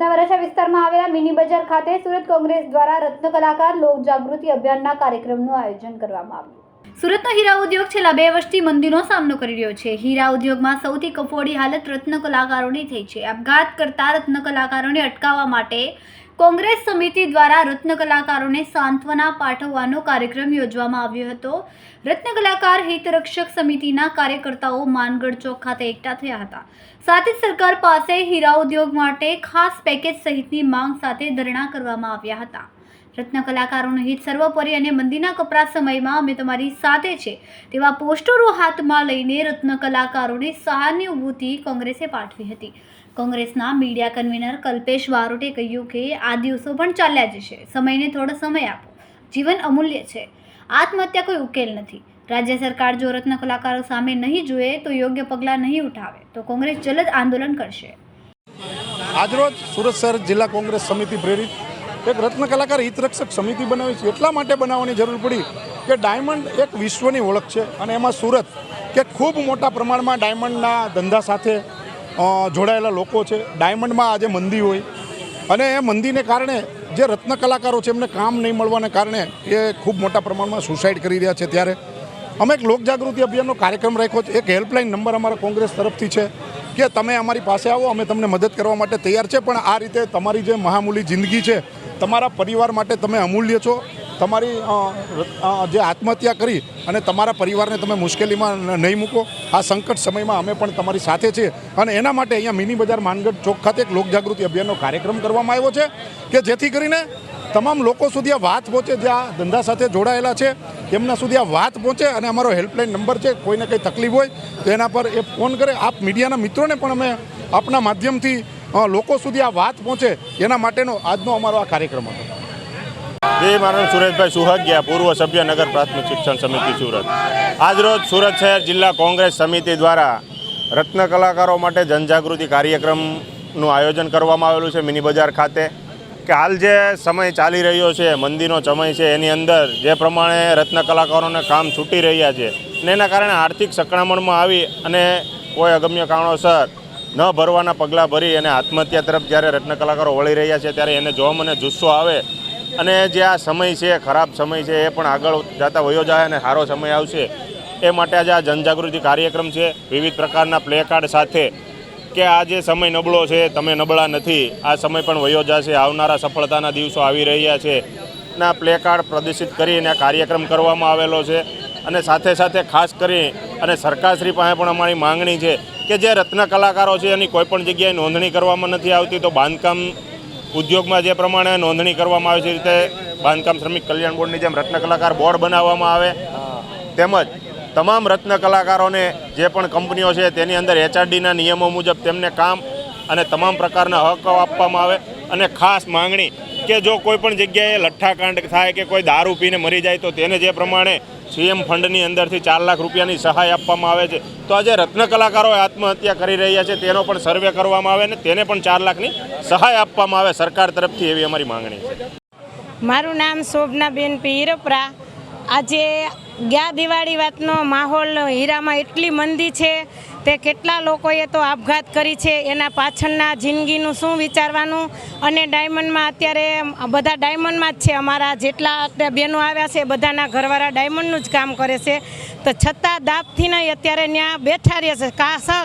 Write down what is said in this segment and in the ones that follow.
સુરતના વિસ્તારમાં આવેલા મિની બજાર ખાતે સુરત કોંગ્રેસ દ્વારા રત્ન કલાકાર લોક જાગૃતિ અભિયાનના કાર્યક્રમનું આયોજન કરવામાં આવ્યું. સુરતનો હીરા ઉદ્યોગ છેલ્લા બે વર્ષથી મંદીનો સામનો કરી રહ્યો છે. હીરા ઉદ્યોગમાં સૌથી કફોડી હાલત રત્ન કલાકારોની થઈ છે. આપઘાત કરતા રત્ન કલાકારોને અટકાવવા માટે કોંગ્રેસ સમિતિ દ્વારા રત્ન કલાકારોને સાંત્વના પાઠવવાનો કાર્યક્રમ યોજવામાં આવ્યો હતો. રત્ન કલાકાર હિતરક્ષક સમિતિના કાર્યકર્તાઓ માનગઢ ચોક ખાતે એકઠા થયા હતા. સાથે સરકાર પાસે હીરા ઉદ્યોગ માટે ખાસ પેકેજ સહિતની માંગ સાથે ધરણા કરવામાં આવ્યા હતા. રત્ન કલાકારોનું હિત સર્વોપરી અને મંદીના કપરા સમયમાં અમે તમારી સાથે છે. તેવા પોસ્ટરો હાથમાં લઈને રત્ન કલાકારોને સહાનુભૂતિ કોંગ્રેસે પાઠવી હતી. કોંગ્રેસના મીડિયા કન્વીનર કલ્પેશ બારોટે કહ્યું કે આ દિવસો પણ ચાલ્યા જશે. સમયને થોડો સમય આપો. જીવન અમૂલ્ય છે. આત્મહત્યા કોઈ ઉકેલ નથી. રાજ્ય સરકાર જો રત્ન કલાકારો સામે નહીં જુએ, તો યોગ્ય પગલાં નહીં ઉઠાવે. તો કોંગ્રેસ જલદ આંદોલન કરશે. આજરોજ સુરત શહેર જિલ્લા કોંગ્રેસ સમિતિ પ્રેરિત એક રત્ન કલાકાર હિતરક્ષક સમિતિ બનાવી છે. એટલા માટે બનાવવાની જરૂર પડી કે ડાયમંડ એક વિશ્વની ઓળખ છે અને એમાં સુરત, કે ખૂબ મોટા પ્રમાણમાં ડાયમંડના ધંધા સાથે જોડાયેલા લોકો છે. ડાયમંડમાં આજે મંદી હોય અને એ મંદીને કારણે જે રત્ન કલાકારો છે એમને કામ નહીં મળવાને કારણે એ ખૂબ મોટા પ્રમાણમાં સુસાઇડ કરી રહ્યા છે ત્યારે. અમે એક લોકજાગૃતિ અભિયાનનો કાર્યક્રમ રાખ્યો છે. એક હેલ્પલાઇન નંબર અમારા કોંગ્રેસ તરફથી છે. કે તમે અમારી પાસે આવો, અમે તમને મદદ કરવા માટે તૈયાર છે, પણ આ રીતે તમારી જે મહામૂલી જિંદગી છે, તમારા પરિવાર માટે તમે અમૂલ્ય છો. તમારી જે આત્મહત્યા કરી અને તમારા પરિવારને તમે મુશ્કેલીમાં નહીં મૂકો. આ સંકટ સમયમાં અમે પણ તમારી સાથે છીએ અને એના માટે અહીંયા મિની બજાર માનગઢ ચોક ખાતે એક લોકજાગૃતિ અભિયાનનો કાર્યક્રમ કરવામાં આવ્યો છે, કે જેથી કરીને તમામ લોકો સુધી આ વાત પહોંચે, જે આ ધંધા સાથે જોડાયેલા છે, એમના સુધી આ વાત પહોંચે અને અમારો હેલ્પલાઇન નંબર છે, કોઈને કંઈ તકલીફ હોય તો એના પર એ ફોન કરે. આપ મીડિયાના મિત્રોને પણ અમે આપના માધ્યમથી લોકો સુધી આ વાત પહોંચે એના માટેનો આજનો અમારો આ કાર્યક્રમ હતો. જય મારું સુરેશભાઈ સુહાગિયા, પૂર્વ સભ્ય નગર પ્રાથમિક શિક્ષણ સમિતિ સુરત. આજરોજ સુરત શહેર જિલ્લા કોંગ્રેસ સમિતિ દ્વારા રત્ન કલાકારો માટે જનજાગૃતિ કાર્યક્રમનું આયોજન કરવામાં આવેલું છે, મિની બજાર ખાતે. કે હાલ જે સમય ચાલી રહ્યો છે, મંદીનો સમય છે, એની અંદર જે પ્રમાણે રત્ન કલાકારોને કામ છૂટી રહ્યા છે અને એના કારણે આર્થિક સંકળામણમાં આવી અને કોઈ અગમ્ય કારણોસર ન ભરવાના પગલાં ભરી અને આત્મહત્યા તરફ જ્યારે રત્ન કલાકારો વળી રહ્યા છે, ત્યારે એને જોમ અને જુસ્સો આવે અને જે આ સમય છે, ખરાબ સમય છે, એ પણ આગળ જતા વયો જાય અને સારો સમય આવશે. એ માટે આજે આ જનજાગૃતિ કાર્યક્રમ છે. વિવિધ પ્રકારના પ્લે કાર્ડ સાથે કે આ જે સમય નબળો છે તમે નબળા નથી. આ સમય પણ વયો જશે. આવનારા સફળતાના દિવસો આવી રહ્યા છે. ના પ્લે કાર્ડ પ્રદર્શિત કરીને આ કાર્યક્રમ કરવામાં આવેલો છે. અને સાથે સાથે ખાસ કરી અને સરકારશ્રી પાસે પણ અમારી માંગણી છે કે જે રત્ન કલાકારો છે એની કોઈપણ જગ્યાએ નોંધણી કરવામાં નથી આવતી તો બાંધકામ ઉદ્યોગમાં જે પ્રમાણે નોંધણી કરવામાં આવે છે રીતે બાંધકામ શ્રમિક કલ્યાણ બોર્ડની જેમ રત્ન કલાકાર બોર્ડ બનાવવામાં આવે. તેમજ તમામ રત્ન કલાકારોને જે પણ કંપનીઓ છે તેની અંદર એચઆરડીના નિયમો મુજબ તેમને કામ અને તમામ પ્રકારના હકો આપવામાં આવે. અને ખાસ માંગણી કે જો કોઈ પણ જગ્યાએ લઠ્ઠાકાંડ થાય કે કોઈ દારૂ પીને મરી જાય તો તેને જે પ્રમાણે સીએમ ફંડની અંદરથી ચાર લાખ રૂપિયાની સહાય આપવામાં આવે છે. તો આજે રત્ન કલાકારો આત્મહત્યા કરી રહ્યા છે તેનો પણ સર્વે કરવામાં આવે અને તેને પણ ચાર લાખની સહાય આપવામાં આવે સરકાર તરફથી એવી અમારી માંગણી છે. મારું નામ શોભનાબેન પીરપરા આજે ગયા દિવાળી વાતનો માહોલ હીરામાં એટલી મંદી છે તે કેટલા લોકોએ તો આપઘાત કરી છે, એના પાછળના જિંદગીનું શું વિચારવાનું? અને ડાયમંડમાં અત્યારે બધા ડાયમંડમાં જ છે, અમારા જેટલા બહેનો આવ્યા છે, બધાના ઘરવાળા ડાયમંડનું જ કામ કરે છે. તો છતાં દાબથી નહીં, અત્યારે ત્યાં બેઠા રહે છે.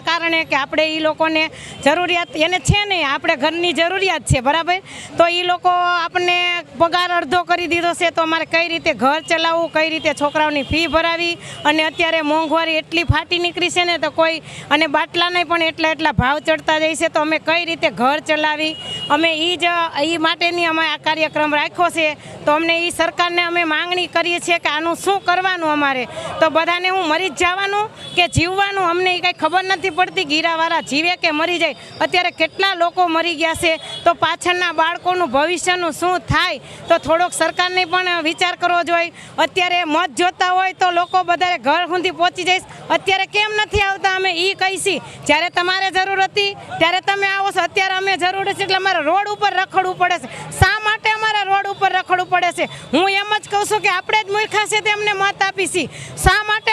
કારણે કે આપણે એ લોકોને જરૂરિયાત, એને છે નહીં, આપણે ઘરની જરૂરિયાત છે, બરાબર? તો એ લોકો આપણને પગાર અડધો કરી દીધો છે, તો અમારે કઈ રીતે ઘર ચલાવવું, કઈ રીતે છોકરાઓની ફી ભરાવી? અને અત્યારે મોંઘવારી એટલી ફાટી નીકળી છે ને, તો કોઈ અને બાટલાને પણ એટલા એટલા ભાવ ચડતા જાય છે, તો અમે કઈ રીતે ઘર ચલાવી? અમે એ જ એ માટેની અમે આ કાર્યક્રમ રાખ્યો છે. તો અમને એ સરકારને અમે માંગણી કરીએ છીએ કે આનું શું કરવાનું અમારે? તો બધાને હું મરી જ જવાનું કે જીવવાનું? અમને એ કાંઈ ખબર નથી પડતી ગીરાવાળા જીવે કે મરી જાય? અત્યારે કેટલા લોકો મરી ગયા છે? તો પાછળના બાળકોનું ભવિષ્યનું શું થાય? તો થોડોક સરકારને પણ વિચાર કરવો જોઈએ. અત્યારે મત જોતા હોય તો લોકો બધા ઘર સુધી પહોંચી જઈશ અત્યારે કેમ નથી આવતા અમે? એ કહીશી જ્યારે તમારે જરૂર હતી, ત્યારે તમે આવો છો. અત્યારે અમે જરૂર છે એટલે અમારે રોડ ઉપર રખડવું પડે છે. શા માટે અમારે રોડ ઉપર રખડવું પડે છે? હું એમ જ કહું છું કે આપણે જ મૂર્ખા છે તેમને મત આપીશી. શા માટે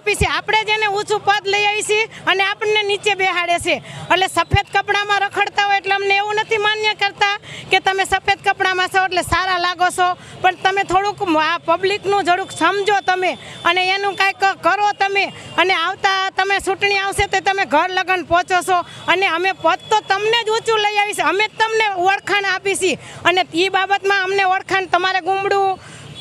આપણે મત આપણે જ એને ઊંચું પદ લઈ આવીશી અને આપણને નીચે બેહાડે છે. એટલે સફેદ કપડામાં રખડતા હોય એટલે અમને એવું નથી માન્ય કરતા કે તમે સફેદ કપડામાં છો એટલે સારા લાગો છો. પણ તમે થોડુંક આ પબ્લિકનું થોડુંક સમજો તમે અને એનું કાંઈક કરો તમે. અને આવતા તમે ચૂંટણી આવશે તો તમે ઘર લગ્ન પહોંચો છો. અને અમે પદ તો તમને જ ઊંચું લઈ આવીશું અમે જ તમને ઓળખાણ આપીશી અને એ બાબતમાં અમને ઓળખાણ તમારે ગુમડું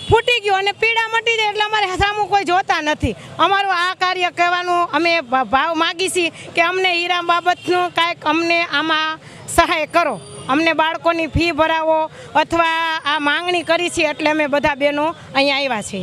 ફૂટી ગયું અને પીડા મટી જાય એટલે અમારે સામું કોઈ જોતા નથી. અમારું આ કાર્ય કહેવાનું અમે ભાવ માગી છીએ કે અમને હીરા બાબતનું કાંઈક અમને આમાં સહાય કરો. અમને બાળકોની ફી ભરાવો અથવા આ માંગણી કરી છે એટલે અમે બધા બહેનો અહીંયા આવ્યા છીએ.